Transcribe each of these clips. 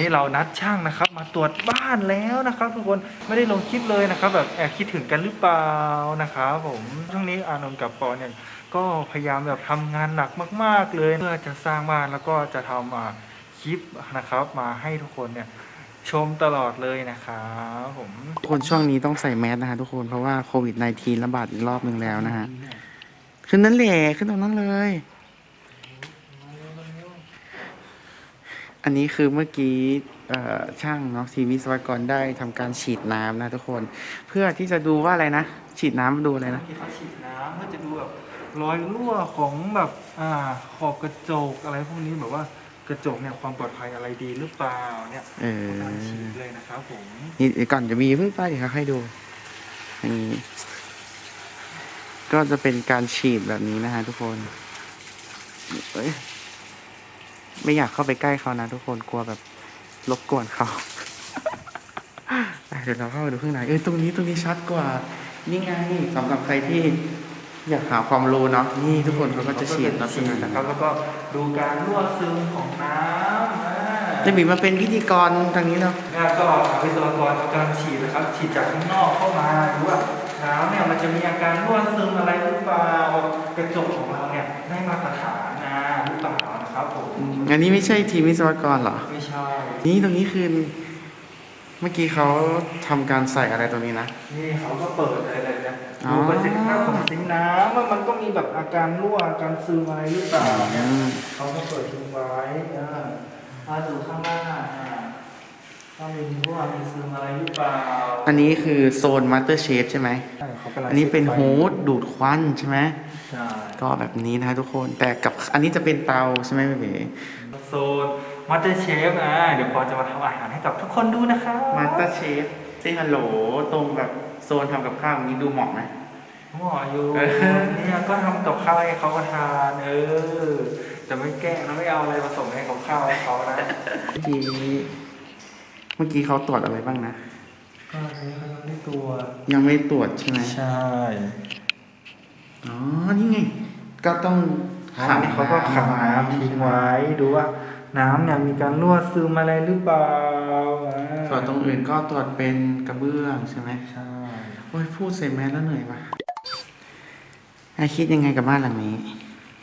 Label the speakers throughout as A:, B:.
A: นี้เรานัดช่างนะครับ มาตรวจบ้านแล้วนะครับ ทุกคนไม่ได้ลงคลิปเลยนะครับ แบบแอบคิดถึงกันหรือเปล่านะครับผมช่วงนี้อานนท์กับปอเนี่ยก็พยายามแบบทำงานหนักมาก ๆ เลยเพื่อจะสร้างบ้านแล้วก็จะทำอ่าคลิปนะครับ มาให้ทุกคนเนี่ยชมตลอดเลยนะครับผม
B: ทุกคนช่วงนี้ต้องใส่แมสนะฮะทุกคนเพราะว่าโควิด -19 ระบาดอีกรอบหนึ่งแล้วนะฮะขึ้นนั้นแหละขึ้นตรงนั้นเลย อันนี้คือเมื่อกี้เอ่อช่างเนาะทีมวิศวกรได้ทำการฉีดน้ำนะทุกคน เพื่อที่จะดูว่าอะไรนะ ฉีดน้ำดูอะไรนะ
A: ที่เขาฉีดน้ำเพื่อจะดูแบบรอยรั่วของแบบอ่าขอบกระจกอะไรพวกนี้แบบว่ากระจกเนี่ยความปลอดภัยอะไรดีหรือเปล่าเนี่ย
B: เออ
A: การฉีดเลยนะครับผม
B: นี่เดี๋ยวก่อนจะมีเพิ่งไปเดี๋ยวเขาให้ดูอย่างนี้ก็จะเป็นการฉีดแบบนี้นะฮะทุกคนเอ้ย ไม่อยากเข้าไปใกล้เขานะทุกคนกลัวแบบรบกวนเขาอะเดี๋ยวเราเข้าไปดูข้างในเออตรงนี้ตรงนี้ชัดกว่า นี่ไงสำหรับใครที่อยากหาความรู้เนาะนี่ทุกคนเขาก็จะฉีด
A: เขา
B: ลั
A: ก็
B: กษ
A: ฉีด
B: ณะ
A: นะ
B: นะ
A: ค
B: ค
A: รั
B: รั
A: บบแล้วก็ดูการรั่วซึมของน้ำอ่า
B: จะมีมาเป็นพิธีกรทางนี้เนาะ
A: แล้วก็ทางวิศวกรกำลังฉีดนะครับฉีดจากข้างนอกเข้ามาดูว่าน้ำเนี่ยมันจะมีอาการรั่วซึมอะไรหรือเปล่ากระจกของเราเนี่ยได้มาตร อัน
B: นี้ไม่ใช่ทีมวิศวกรเหรอ
A: ไม่ใช่
B: นี่ตรงนี้คือ เมื่อกี้เขาทำการใส่อะไรตรงนี้นะ
A: นี่เขาก็เปิดเลยเลยนะ
B: อ๋อ
A: ดูประสิทธิภาพของซิงค์น้ำว่ามันก็มีแบบอาการรั่วอาการซึมอะไรหรือเปล่าเนี่ย
B: อืม
A: เขาก็เปิดทิ้งไว้อ่ามาดูข้างหน้าอ่าว่ามีรั่วมีซึมอะไรหรือเปล่า
B: อันนี้คือโซนมาสเตอร์เชฟใช่ไหม
A: ใช่เขากำลัง
B: อันนี้เป็น
A: ช็คไฟ
B: โฮสต์ดูดควันใช่ไหม
A: ใช่
B: ก็แบบนี้นะทุกคน แต่กับอันนี้จะเป็นเตาใช่ไหมเบเบ
A: โซนมาสเตอร์เชฟอะเดี๋ยวปอจะมาทำอาหารให้กับทุกคนดูนะคะ
B: มาสเตอร์เชฟซีฮัลโหลตรงแบบโซนทำกับข้าวนี้ดูเหมาะไหม
A: หมออยู่
B: เออ
A: เนี่ยก็ทำกับข้าวให้เขาก็ทานเออจะไม่แกล้งนะไม่เอาอะไรผสมให้กับข้าวให้เขานะ
B: เมื่อกี้เมื่อกี้เขาตรวจอะไรบ้างนะ
A: ก็อันนี้เขายังไม่ตัว
B: ยังไม่ตรวจใช่ไหม
A: ใช่
B: อ๋อ นี่ไง ก็ต้อง
A: ขังเขาก็ขังน้ำทิ้งไว้ดูว่าน้ำเนี่ยมีการรั่วซึมอะไรหรือเปล่าอ่า
B: ส่วนตรงอื่นก็ตรวจเป็นกระเบื้องใช่ไหม
A: ใช่
B: โอ้ยพูดใส่แมสแล้วเหนื่อยว่ะไอคิดยังไงกับบ้านหลังนี้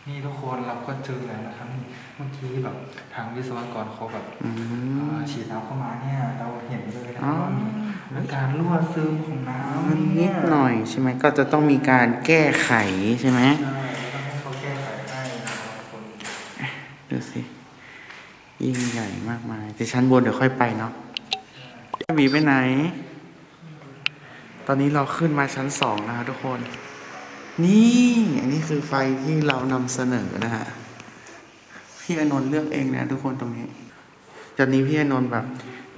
A: นี่ทุกคนเราก็เจอแล้วนะครับเมื่อกี้แบบทางวิศวกรเขาแบบ
B: อืม
A: อ่าฉีดน้ำเข้ามาเนี่ย เราเห็นเลยนะ
B: อ๋อ
A: ว่ามี อาการรั่วซึมของน้ำ
B: มัน
A: เนิ
B: ดหน่อยใช่ไหมก็จะต้องมีการแก้ไขใช่ไหม
A: ใช่ต้องให้เขาแก้ไขให้นะครับทุกคน
B: ดูสิยิ่งใหญ่มากมายแต่ชั้นบนเดี๋ยวค่อยไปเนาะหมีไปไหน ตอนนี้เราขึ้นมาชั้นสองนะครับทุกคน นี่อันนี้คือไฟที่เรานำเสนอนะฮะพี่อนนท์เลือกเองนะทุกคนตรงนี้ตอนนี้พี่อนนท์แบบ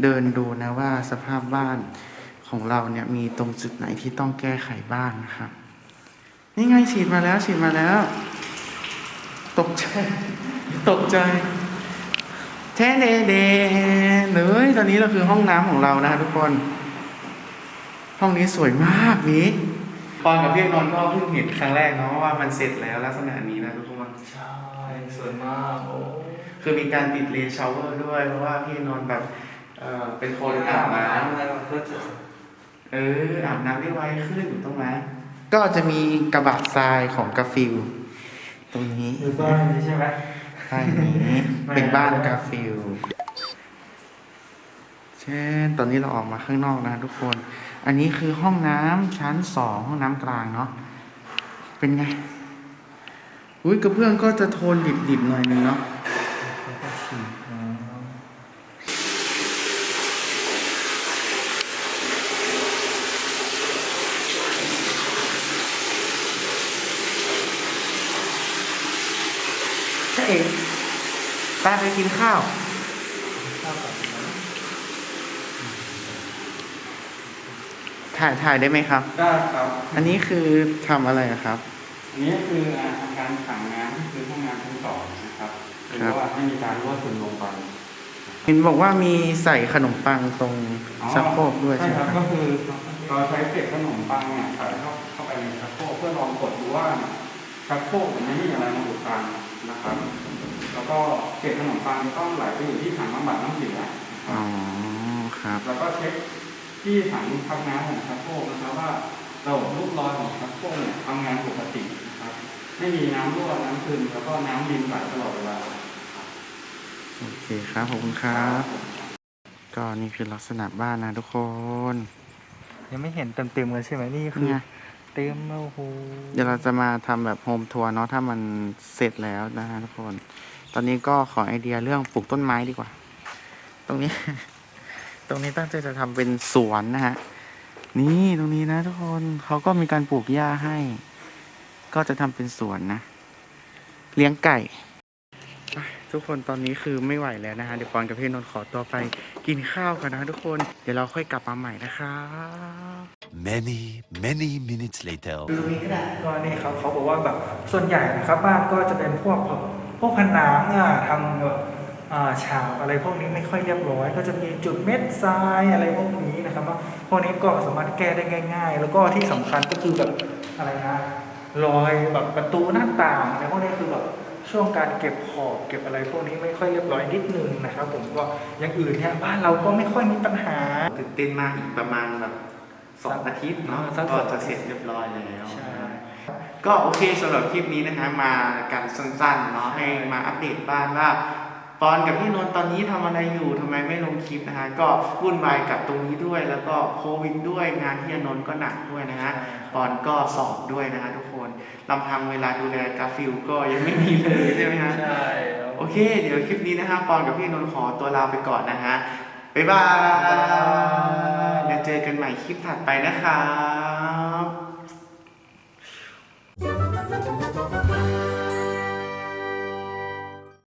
B: เดินดูนะว่าสภาพบ้านของเราเนี่ยมีตรงจุดไหนที่ต้องแก้ไขบ้างนะครับ นี่ไงฉีดมาแล้วฉีดมาแล้ว ตกใจ ตกใจแท้เดเดเลยตอนนี้เราคือห้องน้ำของเรานะฮะทุกคน ห้องนี้สวยมากวิปอนกับพี่อนนท์ก็เพิ่งเห็นครั้งแรกเนาะว่ามันเสร็จแล้วลักษณะนี้นะทุกคน
A: ใช่สวยมากโอ้
B: คือมีการติดเลนชาวเวอร์ด้วยเพราะว่าพี่อนนท์แบบ เอ่อเป็นคนอาบน้
A: อะไรมันก็จะำ
B: เอออาบน้ำได้ไวขึ้นถูกต้องไหมก็จะมีกระบะทรายของกาฟิลตรงนี้
A: อยู่บ้านนี้ใช่ไหม
B: ใช่นี้เป็นบ้านกาฟิลเช่นตอนนี้เราออกมาข้างนอกนะทุกคน อันนี้คือห้องน้ำชั้นสองห้องน้ำกลางเนาะเป็นไงอุ้ยกระเบื้องก็จะโทนดิบๆหน่อยนึงเนาะ
A: แล้วก็ฉีดน้
B: ใช่ เองตาไปกินข้าวำ
A: ข้าวกับน้
B: ถ่ายถ่ายได้ไหมครับำ
A: ได้ครับ
B: อันนี้คือทำอะไรอะครับ
A: อันนี้คืออาการขังน้ำคือห้องน้ำชั้นสองนะครับหรือว่าให้มีการรั่วซึมลงไป
B: เห็นบอกว่ามีใส่ขนมปังตรงชักโครกด้วย
A: ใช่
B: ใช่ไหม
A: ครับ
B: ค
A: ก็
B: รับ
A: คือเราใช้เศษขนมปังเนี่ยใส่เข้าเข้าไปในชักโครกเพื่อลองกดดูว่าชักโครกมันไม่มีอะไรมาอุดตัน นะครับ แล้วก็เศษขนมปังต้องไหลไปอยู่ที่ถังบำบัดน้ำเสียครั
B: อ๋อบครับ
A: แล้วก็เช็คที่ถังพักน้ำของชักโครกนะครับว่าระบบลูกลอยของชักโครกเนี่ยทำงานปกตินะครับ ไม่มีน้ำรั่วน้ำซึมแล้วก็น้ำดินไหลตลอดเวลา
B: โอเคครับขอบคุณครับ ก็นี่คือลักษณะบ้านนะทุกคน
A: ยังไม่เห็นเต็มๆเลยใช่ไหมนี่คือ
B: เนี่ย
A: เต็มโอ้โห
B: เดี๋ยวเราจะมาทำแบบโฮมทัวร์เนาะถ้ามันเสร็จแล้วนะฮะทุกคน ตอนนี้ก็ขอไอเดียเรื่องปลูกต้นไม้ดีกว่า ตรงนี้ ตรงนี้ตั้งใจจะทำเป็นสวนนะฮะนี่ตรงนี้นะทุกคนเขาก็มีการปลูกหญ้าให้ ก็จะทำเป็นสวนนะ เลี้ยงไก่ ทุกคนตอนนี้คือไม่ไหวแล้วนะฮะเดี๋ยวปอนกับพี่นนท์ขอตัวไปกินข้าวกันนะทุกคนเดี๋ยวเราค่อยกลับมาใหม่นะครับ
C: Many, many minutes later.
A: ดูตรงนี้ก็ได้ก็นี่ครับเขาบอกว่าแบบส่วนใหญ่นะครับบ้านก็จะเป็นพวกแบบพวกผนังอะทำแบบอ่าฉาบอะไรพวกนี้ไม่ค่อยเรียบร้อย ก็จะมีจุดเม็ดทรายอะไรพวกนี้นะครับว่าพวกนี้ก็สามารถแก้ได้ง่าย ๆ แล้วก็ที่สำคัญก็คือแบบอะไรนะรอยแบบประตูหน้าต่างอะไรพวกนี้คือแบบ ช่วงการเก็บขอบเก็บอะไรพวกนี้ไม่ค่อยเรียบร้อยนิดนึงนะครับ ผมก็อย่างอื่นเนี่ยบ้านเราก็ไม่ค่อยมีปัญหา
B: ตื่นเต้นมากอีกประมาณแบบสองอาทิตย์เนาะ
A: สักส
B: ก็
A: องอาทิตย์
B: จะเสร็จเรียบร้อยแล้ว
A: ใช่
B: ก็โอเคสำหรับคลิปนี้นะฮะมากันสั้นๆเนาะให้มาอัปเดตบ้านว่าปอนกับพี่นนท์ตอนนี้ทำอะไรอยู่ทำไมไม่ลงคลิปนะฮะก็วุ่นวายกับตรงนี้ด้วย แล้วก็โควิดด้วยงานที่อนนท์ก็หนักด้วยนะฮะปอนก็สอบด้วยนะฮะทุกคน ลำพังเวลาดูแลกาฟิลก็ยังไม่มีเลยใช่ไหมฮะ
A: ใช่ครับ
B: โอเค เดี๋ยวคลิปนี้นะฮะปอนกับพี่นนท์ขอตัวลาไปก่อนนะฮะ บ๊ายบายเดี๋ยวเจอกันใหม่คลิปถัดไปนะครับ